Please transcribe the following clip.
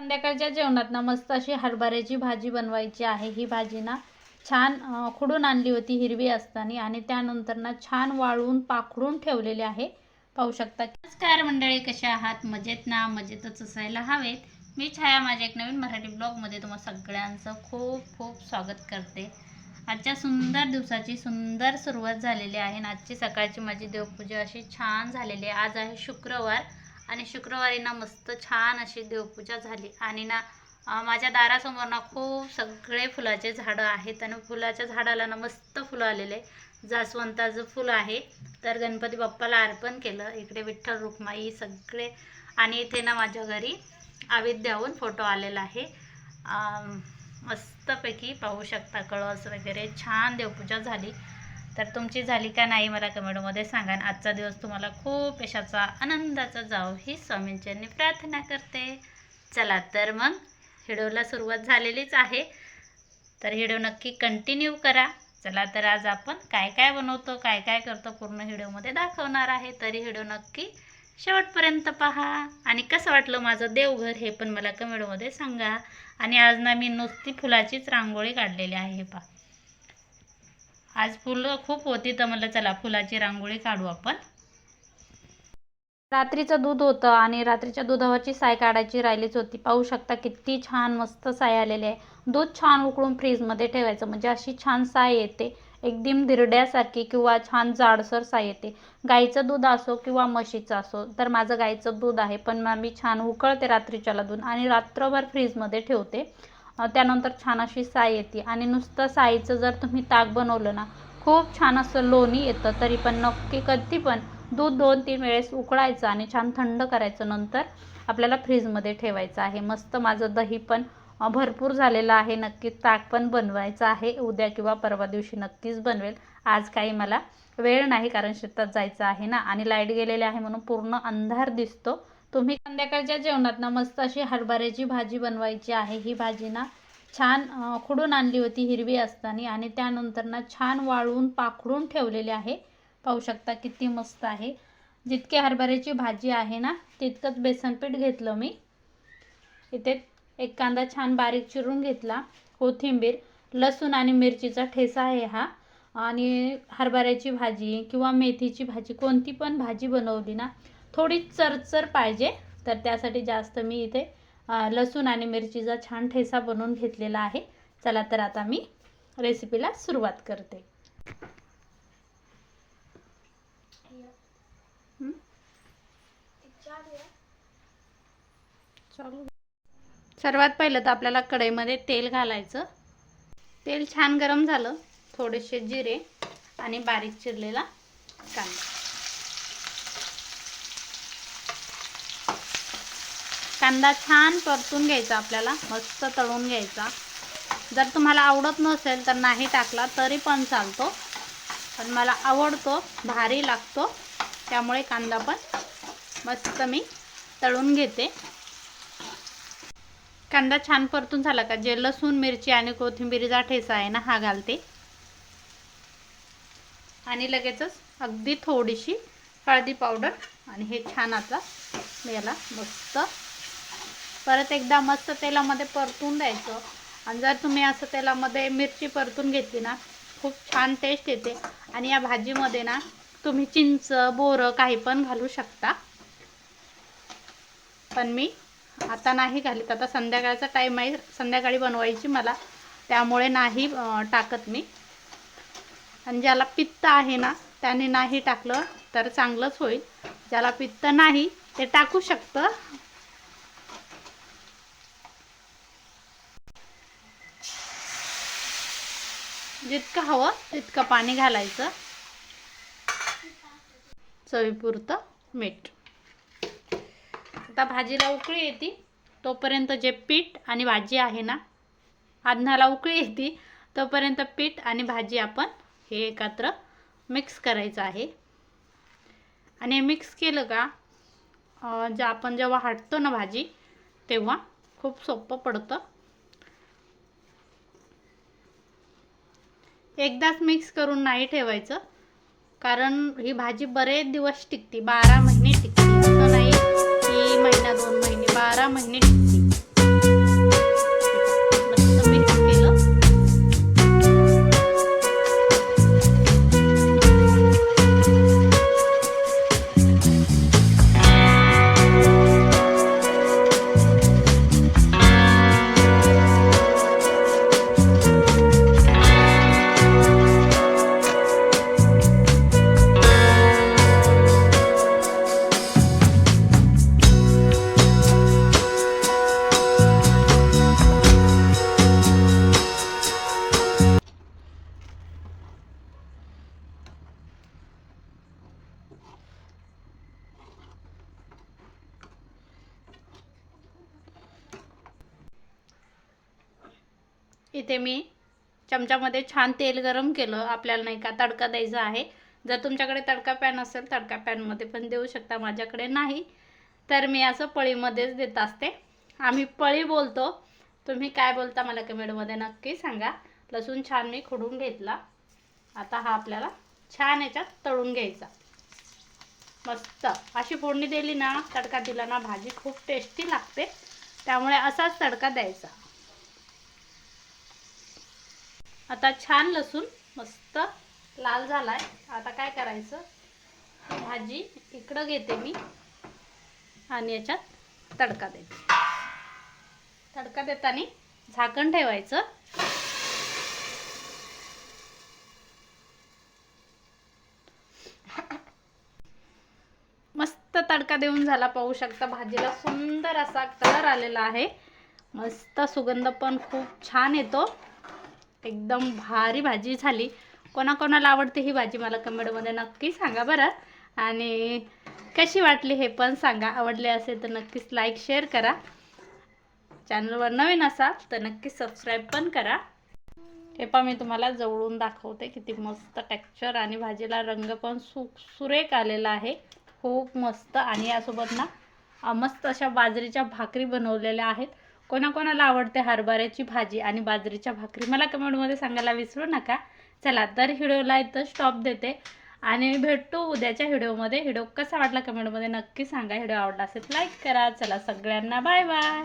संध्याकाळच्या जेवणात ना मस्त अशी हरभऱ्याची भाजी बनवायची आहे. ही भाजी ना छान खुडून आणली होती हिरवी असताना आणि त्यानंतर ना छान वाळवून पाखडून ठेवलेली आहे. पाहू शकता नमस्कार मंडळी कसे आहात? मजेत ना? मजेतच असायला हवेत. मी छाया माझ्या एक नवीन मराठी ब्लॉगमध्ये तुम्हा सगळ्यांचं खूप खूप स्वागत करते. आजच्या सुंदर दिवसाची सुंदर सुरुवात झालेली आहे आणि आजची सकाळची माझी देवपूजा अशी छान झालेली आहे. आज आहे शुक्रवार. आणि शुक्रवारी ना मस्त छान अशी देवपूजा झाली. आणि ना माझ्या दारासमोर ना खूप सगळे फुलाचे झाडं आहेत आणि फुलाच्या झाडाला ना मस्त फुलं आलेले जास्वंताचं फुलं आहे. तर गणपती बाप्पाला अर्पण केलं. इकडे विठ्ठल रुक्माई सगळे. आणि इथे ना माझ्या घरी आविद्याहून फोटो आलेला आहे. मस्तपैकी पाहू शकता कळस वगैरे. छान देवपूजा झाली. तर तुमची झाली का नाही मला कमेंटमध्ये सांगा. आणि आजचा दिवस तुम्हाला खूप यशाचा आनंदाचा जावो ही स्वामींच्यांनी प्रार्थना करते. चला तर मग हिडोला सुरुवात झालेलीच आहे. तर हिडो नक्की कंटिन्यू करा. चला तर आज आपण काय काय बनवतो काय काय करतो पूर्ण हिडोमध्ये दाखवणार आहे. तरी हिडो नक्की शेवटपर्यंत पहा. आणि कसं वाटलं माझं देवघर हे पण मला कमेंटमध्ये सांगा. आणि आज ना मी नुसती फुलाचीच रांगोळी काढलेली आहे पहा. आज फुलं खूप होती तर म्हटलं चला फुलाची रांगोळी काढू आपण. रात्रीचं दूध होतं आणि रात्रीच्या दुधावरची साय काढायची राहिलीच होती. पाहू शकता किती छान मस्त साय आलेली आहे. दूध छान उकळून फ्रीजमध्ये ठेवायचं म्हणजे अशी छान साय येते. एकदम धिरड्यासारखी किंवा छान जाडसर साय येते. गाईचं दूध असो किंवा म्हशीचं असो तर माझं गाईचं दूध आहे पण मी छान उकळते रात्रीच्याला दूध आणि रात्रभर फ्रीजमध्ये ठेवते. त्यानंतर छान अशी साय येते. आणि नुसतं साईचं जर तुम्ही ताक बनवलं ना खूप छान असं लोणी येतं तरी पण नक्की कधी पण दूध दोन तीन वेळेस उकळायचं आणि छान थंड करायचं नंतर आपल्याला फ्रीजमध्ये ठेवायचं आहे. मस्त माझं दही पण भरपूर झालेलं आहे. नक्की ताक पण बनवायचं आहे. उद्या किंवा परवा दिवशी नक्कीच बनवेल. आज काही मला वेळ नाही कारण शेतात जायचं आहे ना. आणि लाइट गेलेली आहे म्हणून पूर्ण अंधार दिसतो. तुम्ही संध्याकाळच्या जेवणात ना मस्त अशी हरभऱ्याची भाजी बनवायची आहे. ही भाजी ना छान खुडून आणली होती हिरवी असताना आणि त्यानंतर ना छान वाळून पाखडून ठेवलेली आहे. पाहू शकता किती मस्त आहे. जितके हरभऱ्याची भाजी आहे ना तितकंच बेसन पीठ घेतलं मी. इथे एक कांदा छान बारीक चिरून घेतला. कोथिंबीर लसूण आणि मिरचीचा ठेसा आहे हा. आणि हरभऱ्याची भाजी किंवा मेथीची भाजी कोणती पण भाजी बनवली ना थोडी चरचर पाहिजे. तर त्यासाठी जास्त मी इथे लसूण आणि मिरचीचा छान ठेसा बनवून घेतलेला आहे. चला तर आता मी रेसिपीला सुरुवात करते. सर्वात पहिलं तर आपल्याला कढईमध्ये तेल घालायचं. तेल छान गरम झालं. थोडेसे जिरे आणि बारीक चिरलेला कांदा. कांदा छान परतून घ्यायचा आपल्याला मस्त तळून घ्यायचा. जर तुम्हाला आवडत नसेल तर नाही टाकला तरी पण चालतो. पण मला आवडतो भारी लागतो. त्यामुळे कांदा पण मस्त मी तळून घेते. कांदा छान परतून झाला का? जे लसूण मिरची आणि कोथिंबिरीचा ठेसा आहे ना हा घालते. आणि लगेचच अगदी थोडीशी हळदी पावडर आणि हे छान आता मी याला मस्त परत एकदा मस्त तेलामध्ये परतून द्यायचं. आणि जर तुम्ही असं तेलामध्ये मिरची परतून घेतली ना खूप छान टेस्ट येते. आणि या भाजीमध्ये ना तुम्ही चिंच बोरं काही पण घालू शकता. पण मी आता नाही घालीत. आता संध्याकाळचा टाईम आहे. संध्याकाळी बनवायची मला. त्यामुळे नाही टाकत मी. आणि ज्याला पित्त आहे ना त्याने नाही टाकलं तर चांगलंच होईल. ज्याला पित्त नाही ते टाकू शकतं. जितकं हवं तितकं पाणी घालायचं. चवीपुरतं मीठ. आता भाजीला उकळी येते. तोपर्यंत जे पीठ आणि भाजी आहे ना अन्नाला उकळी येते तोपर्यंत पीठ आणि भाजी आपण हे एकत्र मिक्स करायचं आहे. आणि हे मिक्स केलं का जे आपण जेव्हा हाटतो ना भाजी तेव्हा खूप सोपं पडतं. एकदाच मिक्स करून नाही ठेवायचं. कारण ही भाजी बरेच दिवस टिकते बारा महिने टिकते. इथे मी चमच्यामध्ये छान तेल गरम केलं. आपल्याला नाही का तडका द्यायचा आहे. जर तुमच्याकडे तडका पॅन असेल तडका पॅनमध्ये पण देऊ शकता. माझ्याकडे नाही. तर मी असं पळीमध्येच देत असते. आम्ही पळी बोलतो. तुम्ही काय बोलता मला कमेंटमध्ये नक्की सांगा. लसूण छान मी खुडून घेतला. आता हा आपल्याला छान याच्यात तळून घ्यायचा. मस्त. अशी फोडणी दिली ना तडका दिला ना भाजी खूप टेस्टी लागते. त्यामुळे असाच तडका द्यायचा. आता छान लसूण मस्त लाल झालाय. आता काय करायचं? भाजी इकडं घेते मी आणि याच्यात तडका देते. तडका देताना झाकण ठेवायचं. मस्त तडका देऊन झाला पाहू शकता. भाजीला सुंदर असा कलर आलेला आहे. मस्त सुगंध पण खूप छान येतो. एकदम भारी भाजी झाली. कोणाकोणाला आवडते ही भाजी मला कमेंटमध्ये नक्की सांगा बरं. आणि कशी वाटली हे पण सांगा. आवडले असेल तर नक्कीच लाईक शेअर करा. चॅनलवर नवीन असाल तर नक्की सबस्क्राईब पण करा. हे पण मी तुम्हाला जवळून दाखवते किती मस्त टेक्स्चर आणि भाजीला रंग पण सु सुरेख आलेला आहे. खूप मस्त. आणि यासोबत ना मस्त अशा बाजरीच्या भाकरी बनवलेल्या आहेत. कोणाकोणाला आवडते हरभऱ्याची भाजी आणि बाजरीच्या भाकरी? मला कमेंटमध्ये सांगायला विसरू नका. चला तर व्हिडिओला इथं स्टॉप देते. आणि भेटतो उद्याच्या व्हिडिओमध्ये व्हिडिओ कसा वाटला कमेंटमध्ये नक्की सांगा. व्हिडिओ आवडला असेल लाईक करा. चला सगळ्यांना बाय बाय